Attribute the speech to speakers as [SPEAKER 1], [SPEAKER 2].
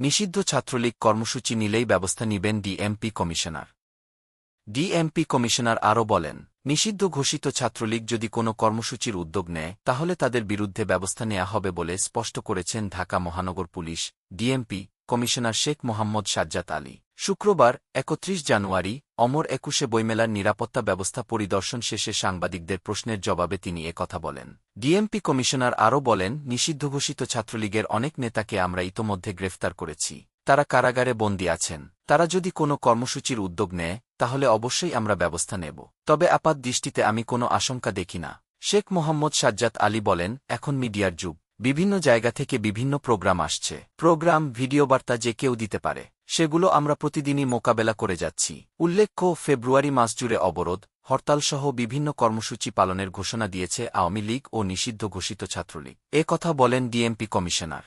[SPEAKER 1] নিষিদ্ধ ছাত্রলীগ কর্মসূচি নিলেই ব্যবস্থা নিবেন ডিএমপি কমিশনার। ডিএমপি কমিশনার আরও বলেন, নিষিদ্ধ ঘোষিত ছাত্রলীগ যদি কোনো কর্মসূচির উদ্যোগ নেয়, তাহলে তাদের বিরুদ্ধে ব্যবস্থা নেওয়া হবে বলে স্পষ্ট করেছেন ঢাকা মহানগর police DMP commissioner Sheikh Mohammad Sajjat Ali. শুক্রবার, একত্রিশ জানুয়ারি, অমর একুশে বইমেলার নিরাপত্তা ব্যবস্থা পরিদর্শন শেষে সাংবাদিকদের প্রশ্নের জবাবে তিনি কথা বলেন। ডিএমপি কমিশনার আরও বলেন, নিষিদ্ধ ঘোষিত ছাত্রলীগের অনেক নেতাকে আমরা ইতোমধ্যে গ্রেফতার করেছি। তারা কারাগারে বন্দী আছেন। তারা যদি কোনো কর্মসূচির উদ্যোগ নেয়, তাহলে অবশ্যই আমরা ব্যবস্থা নেব। তবে আপাত দৃষ্টিতে আমি কোনো আশঙ্কা দেখি না। শেখ মোহাম্মদ সাজ্জাদ আলী বলেন, এখন মিডিয়ার যুগ। বিভিন্ন জায়গা থেকে বিভিন্ন প্রোগ্রাম আসছে। প্রোগ্রাম, ভিডিও বার্তা যে কেউ দিতে পারে, সেগুলো আমরা প্রতিদিনই মোকাবেলা করে যাচ্ছি। উল্লেখ্য, ফেব্রুয়ারি মাস জুড়ে অবরোধ, হরতালসহ বিভিন্ন কর্মসূচি পালনের ঘোষণা দিয়েছে আওয়ামী লীগ ও নিষিদ্ধ ঘোষিত ছাত্রলীগ। কথা বলেন ডিএমপি কমিশনার।